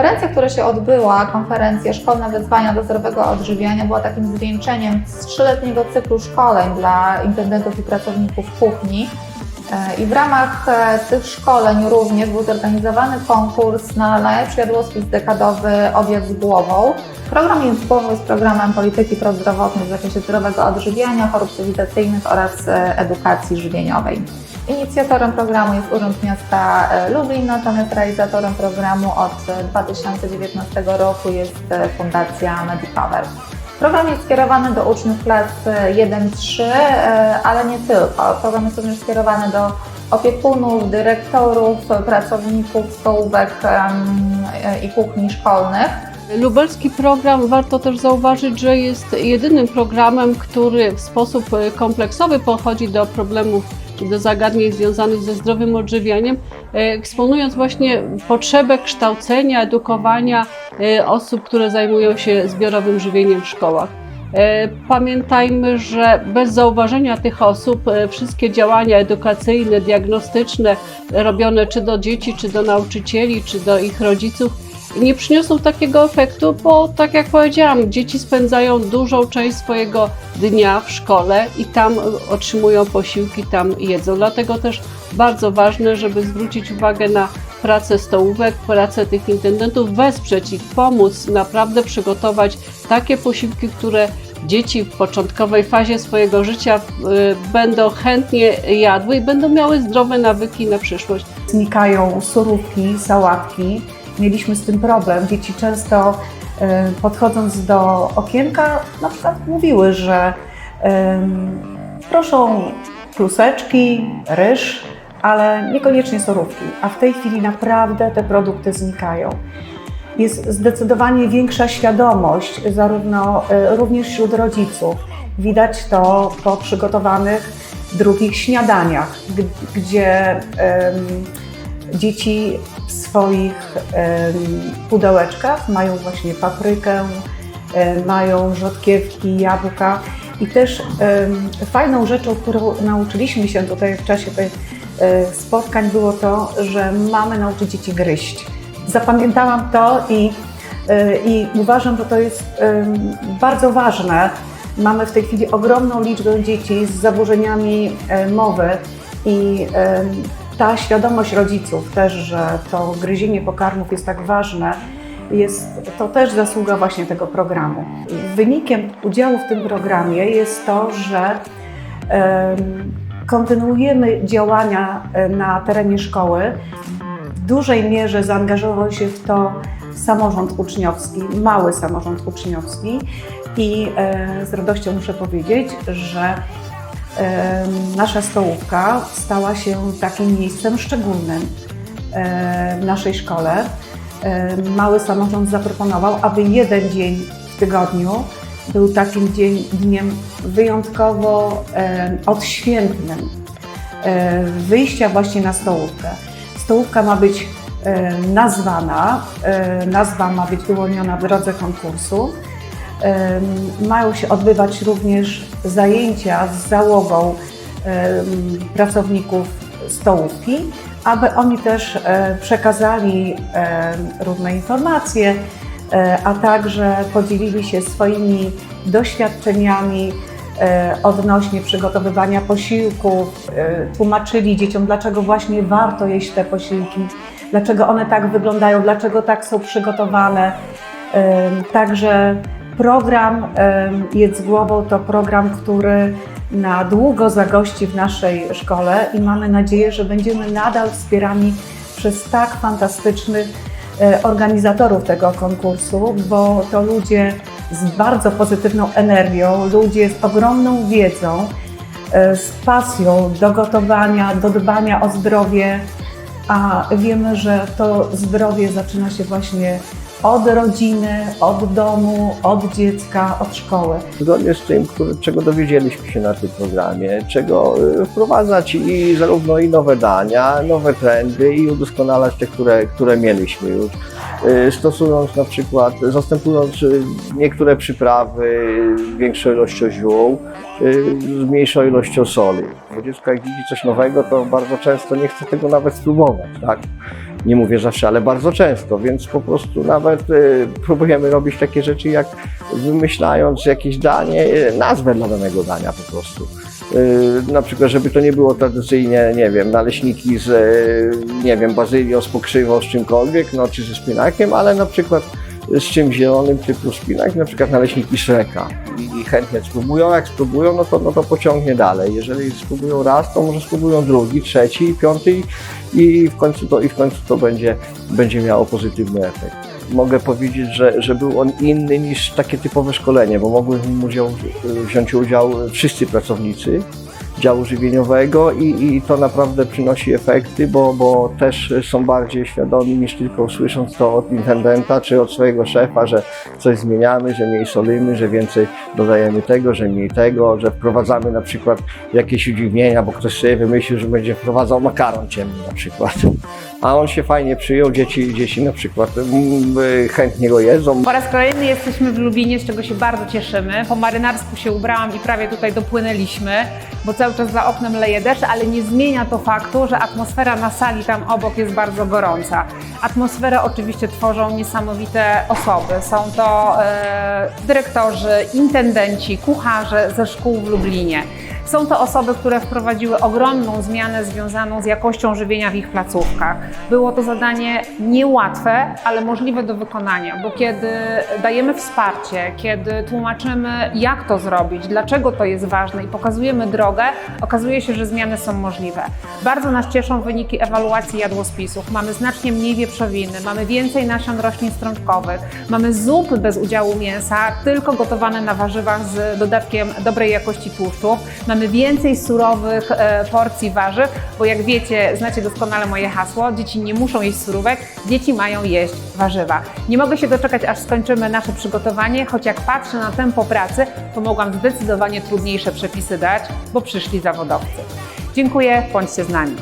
konferencja, która się odbyła, konferencja Szkolne Wezwania do Zdrowego Odżywiania, była takim zwieńczeniem z trzyletniego cyklu szkoleń dla intendentów i pracowników kuchni. E, I w ramach e, tych szkoleń również był zorganizowany konkurs na najlepszy jadłospis dekadowy Obiad z głową. Program z głową jest programem polityki prozdrowotnej w zakresie zdrowego odżywiania, chorób cywilizacyjnych oraz e, edukacji żywieniowej. Inicjatorem programu jest Urząd Miasta e, Lublin, natomiast realizatorem programu od e, 2019 roku jest e, Fundacja Medicover. Program jest skierowany do uczniów klas e, 1-3, e, ale nie tylko. Program jest również skierowany do opiekunów, dyrektorów, pracowników stołówek e, i kuchni szkolnych. Lubelski program warto też zauważyć, że jest jedynym programem, który w sposób e, kompleksowy podchodzi do problemów do zagadnień związanych ze zdrowym odżywianiem, e, eksponując właśnie potrzebę kształcenia, edukowania e, osób, które zajmują się zbiorowym żywieniem w szkołach. E, Pamiętajmy, że bez zauważenia tych osób wszystkie działania edukacyjne, diagnostyczne robione czy do dzieci, czy do nauczycieli, czy do ich rodziców nie przyniosą takiego efektu, bo tak jak powiedziałam, dzieci spędzają dużą część swojego dnia w szkole i tam otrzymują posiłki, tam jedzą. Dlatego też bardzo ważne, żeby zwrócić uwagę na pracę stołówek, pracę tych intendentów, wesprzeć ich, pomóc, naprawdę przygotować takie posiłki, które dzieci w początkowej fazie swojego życia y, będą chętnie jadły i będą miały zdrowe nawyki na przyszłość. znikają surówki, sałatki. Mieliśmy z tym problem. Dzieci często e, podchodząc do okienka na przykład mówiły, że proszą kluseczki, ryż, ale niekoniecznie surówki. A w tej chwili naprawdę te produkty znikają. Jest zdecydowanie większa świadomość, zarówno e, również wśród rodziców. Widać to po przygotowanych drugich śniadaniach, gdzie dzieci w swoich pudełeczkach mają właśnie paprykę, mają rzodkiewki, jabłka. I też fajną rzeczą, którą nauczyliśmy się tutaj w czasie tych spotkań było to, że mamy nauczyć dzieci gryźć. Zapamiętałam to i, e, i uważam, że to jest bardzo ważne. Mamy w tej chwili ogromną liczbę dzieci z zaburzeniami e, mowy i ta świadomość rodziców też, że to gryzienie pokarmów jest tak ważne, jest to też zasługa właśnie tego programu. Wynikiem udziału w tym programie jest to, że em, kontynuujemy działania e, na terenie szkoły. W dużej mierze zaangażował się w to samorząd uczniowski, mały samorząd uczniowski i e, z radością muszę powiedzieć, że nasza stołówka stała się takim miejscem szczególnym w naszej szkole. Mały samorząd zaproponował, aby jeden dzień w tygodniu był takim dzień, dniem wyjątkowo odświętnym wyjścia właśnie na stołówkę. Stołówka ma być nazwana, nazwa ma być wyłoniona w drodze konkursu. Mają się odbywać również zajęcia z załogą pracowników stołówki, aby oni też e, przekazali różne informacje, e, a także podzielili się swoimi doświadczeniami e, odnośnie przygotowywania posiłków, tłumaczyli dzieciom, dlaczego właśnie warto jeść te posiłki, dlaczego one tak wyglądają, dlaczego tak są przygotowane. Także program Jedz głową to program, który na długo zagości w naszej szkole i mamy nadzieję, że będziemy nadal wspierani przez tak fantastycznych e, organizatorów tego konkursu, bo to ludzie z bardzo pozytywną energią, ludzie z ogromną wiedzą, e, z pasją do gotowania, do dbania o zdrowie, a wiemy, że to zdrowie zaczyna się właśnie od rodziny, od domu, od dziecka, od szkoły. zgodnie z tym, czego dowiedzieliśmy się na tym programie, czego y, wprowadzać i zarówno i nowe dania, nowe trendy i udoskonalać te, które, które mieliśmy już. Y, Stosując na przykład, zastępując y, niektóre przyprawy większą ilością ziół, z mniejszą ilością soli. Bo dziecko jak widzi coś nowego, to bardzo często nie chce tego nawet spróbować, tak? Nie mówię zawsze, ale bardzo często, więc po prostu nawet y, próbujemy robić takie rzeczy, jak wymyślając jakieś danie, y, nazwę dla danego dania po prostu. Y, na przykład, żeby to nie było tradycyjnie, nie wiem, naleśniki z, y, nie wiem, bazylią, z pokrzywą, z czymkolwiek, no czy ze szpinakiem, ale na przykład z czymś zielonym typu szpinak, na przykład naleśniki szreka i, i chętnie spróbują, jak spróbują, no to, no to pociągnie dalej. Jeżeli spróbują raz, to może spróbują drugi, trzeci, piąty i, w końcu to, i w końcu to będzie, będzie miało pozytywny efekt. Mogę powiedzieć, że, że był on inny niż takie typowe szkolenie, bo mogły w nim udział, wziąć udział wszyscy pracownicy działu żywieniowego i, i to naprawdę przynosi efekty, bo, bo też są bardziej świadomi niż tylko słysząc to od intendenta czy od swojego szefa, że coś zmieniamy, że mniej solimy, że więcej dodajemy tego, że mniej tego, że wprowadzamy na przykład jakieś udziwnienia, bo ktoś sobie wymyślił, że będzie wprowadzał makaron ciemny na przykład. A on się fajnie przyjął, dzieci, dzieci na przykład mm, y, chętnie go jedzą. Po raz kolejny jesteśmy w Lubinie, z czego się bardzo cieszymy. Po marynarsku się ubrałam i prawie tutaj dopłynęliśmy, bo cały czas za oknem leje deszcz, ale nie zmienia to faktu, że atmosfera na sali tam obok jest bardzo gorąca. Atmosferę oczywiście tworzą niesamowite osoby. Są to e, dyrektorzy, intendenci, kucharze ze szkół w Lublinie. Są to osoby, które wprowadziły ogromną zmianę związaną z jakością żywienia w ich placówkach. Było to zadanie niełatwe, ale możliwe do wykonania, bo kiedy dajemy wsparcie, kiedy tłumaczymy, jak to zrobić, dlaczego to jest ważne i pokazujemy drogę, okazuje się, że zmiany są możliwe. Bardzo nas cieszą wyniki ewaluacji jadłospisów. Mamy znacznie mniej wieprzowiny, mamy więcej nasion roślin strączkowych, mamy zupy bez udziału mięsa, tylko gotowane na warzywach z dodatkiem dobrej jakości tłuszczów. Mamy więcej surowych e, porcji warzyw, bo jak wiecie, znacie doskonale moje hasło, dzieci nie muszą jeść surówek, dzieci mają jeść warzywa. Nie mogę się doczekać, aż skończymy nasze przygotowanie, choć jak patrzę na tempo pracy, to mogłam zdecydowanie trudniejsze przepisy dać, bo przyszli zawodowcy. Dziękuję, bądźcie z nami.